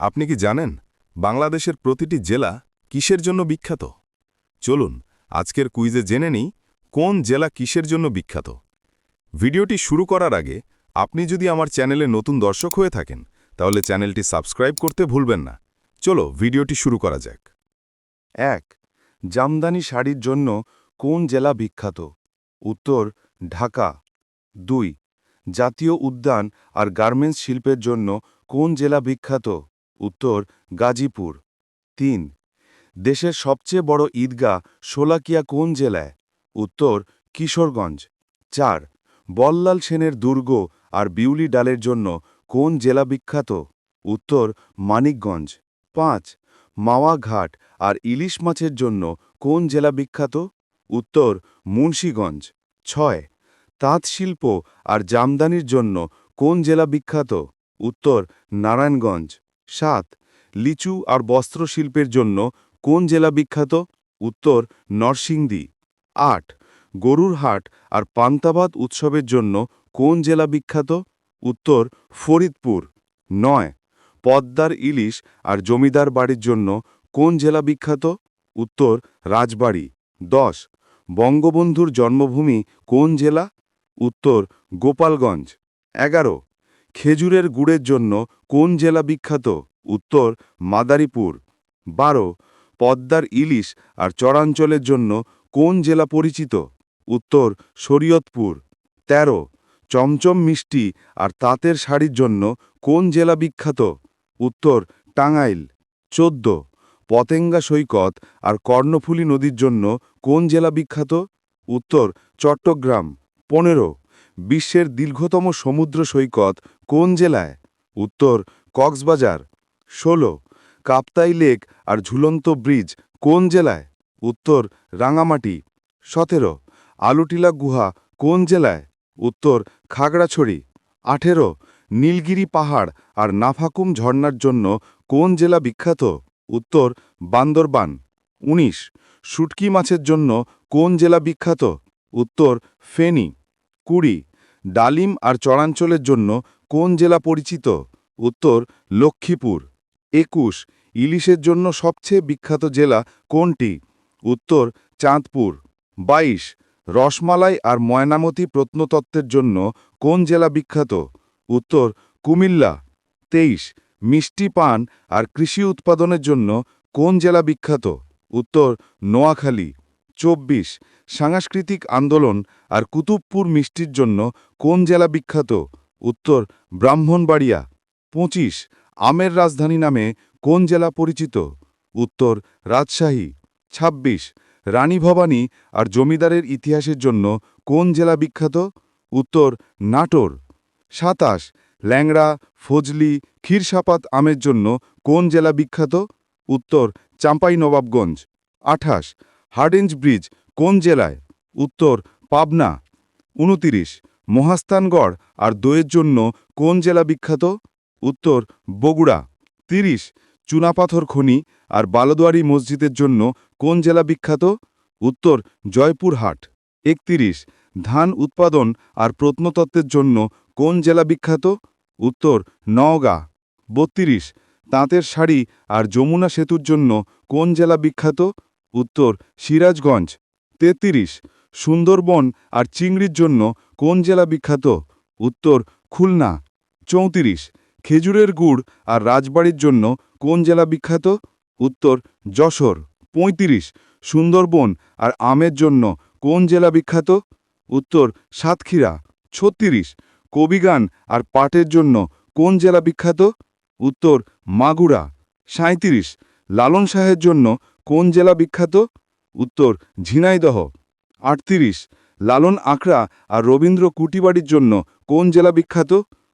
আপনি কি জানেন বাংলাদেশের প্রতিটি জেলা কিসের জন্য বিখ্যাত? চলুন, আজকের কুইজে জেনে নিই কোন জেলা কিসের জন্য বিখ্যাত। ভিডিওটি শুরু করার আগে আপনি যদি আমার চ্যানেলে নতুন দর্শক হয়ে থাকেন, তাহলে চ্যানেলটি সাবস্ক্রাইব করতে ভুলবেন না। চলো, ভিডিওটি শুরু করা যাক। এক, জামদানি শাড়ির জন্য কোন জেলা বিখ্যাত? উত্তর, ঢাকা। দুই, জাতীয় উদ্যান আর গার্মেন্টস শিল্পের জন্য কোন জেলা বিখ্যাত? উত্তর, গাজীপুর। তিন, দেশের সবচেয়ে বড় ঈদগাহ শোলাকিয়া কোন জেলায়? উত্তর, কিশোরগঞ্জ। চার, বল্লাল সেনের দুর্গ আর বিউলি ডালের জন্য কোন জেলা বিখ্যাত? উত্তর, মানিকগঞ্জ। পাঁচ, মাওয়া ঘাট আর ইলিশ মাছের জন্য কোন জেলা বিখ্যাত? উত্তর, মুন্সীগঞ্জ। ছয়, তাঁত শিল্প আর জামদানির জন্য কোন জেলা বিখ্যাত? উত্তর, নারায়ণগঞ্জ। সাত, লিচু আর বস্ত্রশিল্পের জন্য কোন জেলা বিখ্যাত? উত্তর, নরসিংদী। আট, গরুর হাট আর পান্তাবাদ উৎসবের জন্য কোন জেলা বিখ্যাত? উত্তর, ফরিদপুর। নয়, পদ্মার ইলিশ আর জমিদার বাড়ির জন্য কোন জেলা বিখ্যাত? উত্তর, রাজবাড়ি। দশ, বঙ্গবন্ধুর জন্মভূমি কোন জেলা? উত্তর, গোপালগঞ্জ। এগারো খেজুরের গুড়ের জন্য কোন জেলা বিখ্যাত? উত্তর, মাদারীপুর। বারো, পদ্মার ইলিশ আর চরাঞ্চলের জন্য কোন জেলা পরিচিত? উত্তর, শরীয়তপুর। ১৩ চমচম মিষ্টি আর তাঁতের শাড়ির জন্য কোন জেলা বিখ্যাত? উত্তর, টাঙ্গাইল। ১৪ পতেঙ্গা সৈকত আর কর্ণফুলী নদীর জন্য কোন জেলা বিখ্যাত? উত্তর, চট্টগ্রাম। ১৫ বিশ্বের দীর্ঘতম সমুদ্র সৈকত কোন জেলায়? উত্তর, কক্সবাজার। ১৬ কাপ্তাই লেক আর ঝুলন্ত ব্রিজ কোন জেলায়? উত্তর, রাঙামাটি। ১৭ আলুটিলা গুহা কোন জেলায়? উত্তর, খাগড়াছড়ি। ১৮ নীলগিরি পাহাড় আর নাফাকুম ঝর্ণার জন্য কোন জেলা বিখ্যাত? উত্তর, বান্দরবান। ১৯ শুটকি মাছের জন্য কোন জেলা বিখ্যাত? উত্তর, ফেনী। কুড়ি, ডালিম আর চরাঞ্চলের জন্য কোন জেলা পরিচিত? উত্তর, লক্ষ্মীপুর। একুশ, ইলিশের জন্য সবচেয়ে বিখ্যাত জেলা কোনটি? উত্তর, চাঁদপুর। ২২ রসমালাই আর ময়নামতি প্রত্নতত্ত্বের জন্য কোন জেলা বিখ্যাত? উত্তর, কুমিল্লা। ২৩ মিষ্টি পান আর কৃষি উৎপাদনের জন্য কোন জেলা বিখ্যাত? উত্তর, নোয়াখালী। ২৪ সাংস্কৃতিক আন্দোলন আর কুতুবপুর মিষ্টির জন্য কোন জেলা বিখ্যাত? উত্তর, ব্রাহ্মণবাড়িয়া। ২৫ আমের রাজধানী নামে কোন জেলা পরিচিত? উত্তর, রাজশাহী। ২৬ রানী ভবানী আর জমিদারের ইতিহাসের জন্য কোন জেলা বিখ্যাত? উত্তর, নাটোর। সাতাশ, ল্যাংড়া, ফজলি, ক্ষীরসাপাত আমের জন্য কোন জেলা বিখ্যাত? উত্তর চাঁপাইনবাবগঞ্জ আঠাশ হার্ডেঞ্জ ব্রিজ কোন জেলায়? উত্তর, পাবনা। উনতিরিশ, মহাস্থানগড় আর দইয়ের জন্য কোন জেলা বিখ্যাত? উত্তর, বগুড়া। তিরিশ, চুনাপাথর খনি আর বালদুয়ারি মসজিদের জন্য কোন জেলা বিখ্যাত? উত্তর, জয়পুরহাট। একতিরিশ, ধান উৎপাদন আর প্রত্নতত্ত্বের জন্য কোন জেলা বিখ্যাত? উত্তর, নওগাঁ। বত্রিশ, তাঁতের শাড়ি আর যমুনা সেতুর জন্য কোন জেলা বিখ্যাত? উত্তর সিরাজগঞ্জ। তেত্রিশ, সুন্দরবন আর চিংড়ির জন্য কোন জেলা বিখ্যাত? উত্তর, খুলনা। চৌত্রিশ, খেজুরের গুড় আর রাজবাড়ির জন্য কোন জেলা বিখ্যাত? উত্তর, যশোর। ৩৫ সুন্দরবন আর আমের জন্য কোন জেলা বিখ্যাত? উত্তর, সাতক্ষীরা। ছত্রিশ, কবিগান আর পাটের জন্য কোন জেলা বিখ্যাত? উত্তর, মাগুরা। সাঁত্রিশ লালন শাহের জন্য কোন জেলা বিখ্যাত? উত্তর, ঝিনাইদহ। আটত্রিশ, লালন আখড়া আর রবীন্দ্র কুটিবাড়ির জন্য কোন জেলা বিখ্যাত?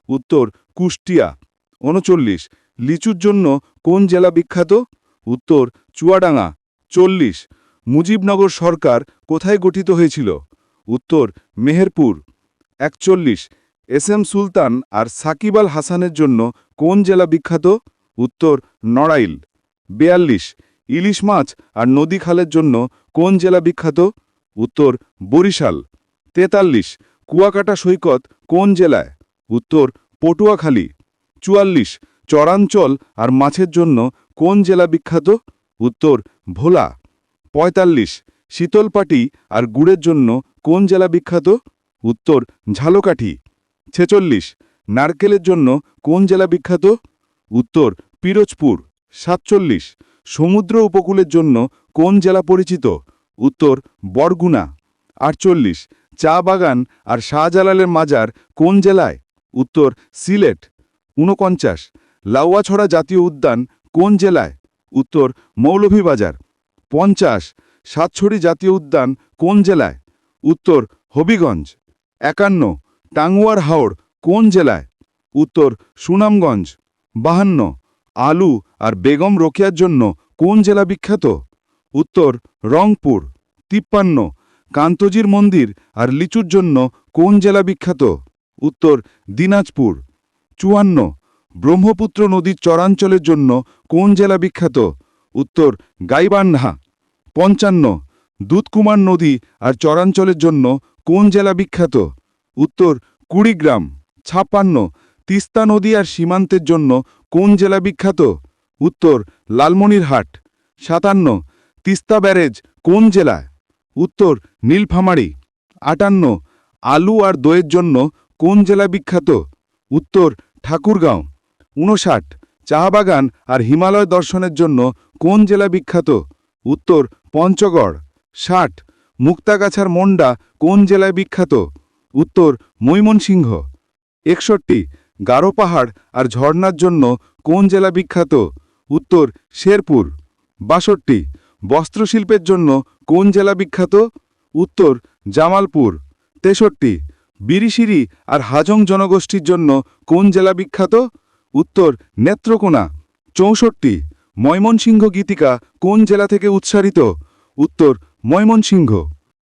উত্তর, কুষ্টিয়া। উনচল্লিশ, লিচুর জন্য কোন জেলা বিখ্যাত? উত্তর, চুয়াডাঙ্গা। চল্লিশ, মুজিবনগর সরকার কোথায় গঠিত হয়েছিল? উত্তর, মেহেরপুর। একচল্লিশ, এস এম সুলতান আর সাকিব আল হাসানের জন্য কোন জেলা বিখ্যাত? উত্তর, নড়াইল। বেয়াল্লিশ ইলিশ মাছ আর নদী খালের জন্য কোন জেলা বিখ্যাত? উত্তর, বরিশাল। তেতাল্লিশ, কুয়াকাটা সৈকত কোন জেলায়? উত্তর, পটুয়াখালী। চুয়াল্লিশ, চরাঞ্চল আর মাছের জন্য কোন জেলা বিখ্যাত? উত্তর, ভোলা। পঁয়তাল্লিশ, শীতলপাটি আর গুড়ের জন্য কোন জেলা বিখ্যাত? উত্তর, ঝালকাঠি। ছেচল্লিশ, নারকেলের জন্য কোন জেলা বিখ্যাত? উত্তর, পিরোজপুর। সাতচল্লিশ সমুদ্র উপকূলের জন্য কোন জেলা পরিচিত? উত্তর, বরগুনা। আটচল্লিশ, চা বাগান আর শাহজালালের মাজার কোন জেলায়? উত্তর, সিলেট। ঊনপঞ্চাশ, লাউয়াছড়া জাতীয় উদ্যান কোন জেলায়? উত্তর, মৌলভীবাজার। পঞ্চাশ, সাতছড়ি জাতীয় উদ্যান কোন জেলায়? উত্তর, হবিগঞ্জ। একান্ন, টাঙ্গুয়ার হাওড় কোন জেলায়? উত্তর, সুনামগঞ্জ। বাহান্ন, আলু আর বেগম রোকেয়ার জন্য কোন জেলা বিখ্যাত? উত্তর, রংপুর, তিপ্পান্ন, কান্তজির মন্দির আর লিচুর জন্য কোন জেলা বিখ্যাত? উত্তর, দিনাজপুর, চুয়ান্ন, ব্রহ্মপুত্র নদীর চরাঞ্চলের জন্য কোন জেলা বিখ্যাত? উত্তর, গাইবান্ধা, পঞ্চান্ন, দুধকুমার নদী আর চরাঞ্চলের জন্য কোন জেলা বিখ্যাত? উত্তর, কুড়িগ্রাম, ছাপ্পান্ন, তিস্তা নদী আর সীমান্তের জন্য কোন জেলা বিখ্যাত? উত্তর, লালমনিরহাট। সাতান্ন, তিস্তা ব্যারেজ, কোন জেলায়? উত্তর, নীলফামারী। আটান্ন, আলু আর দইয়ের জন্য কোন জেলা বিখ্যাত? উত্তর, ঠাকুরগাঁও। উনষাট চা বাগান আর হিমালয় দর্শনের জন্য কোন জেলা বিখ্যাত? উত্তর, পঞ্চগড়। ষাট, মুক্তাগাছার মন্ডা কোন জেলায় বিখ্যাত? উত্তর মৈমনসিংহ একষট্টি, গারো পাহাড় আর ঝর্ণার জন্য কোন জেলা বিখ্যাত? উত্তর শেরপুর। বাষট্টি, বস্ত্রশিল্পের জন্য কোন জেলা বিখ্যাত? উত্তর জামালপুর। তেষট্টি, বিরিশিরি আর হাজং জনগোষ্ঠীর জন্য কোন জেলা বিখ্যাত? উত্তর নেত্রকোনা। চৌষট্টি, ময়মনসিংহ গীতিকা কোন জেলা থেকে উৎসারিত উত্তর ময়মনসিংহ।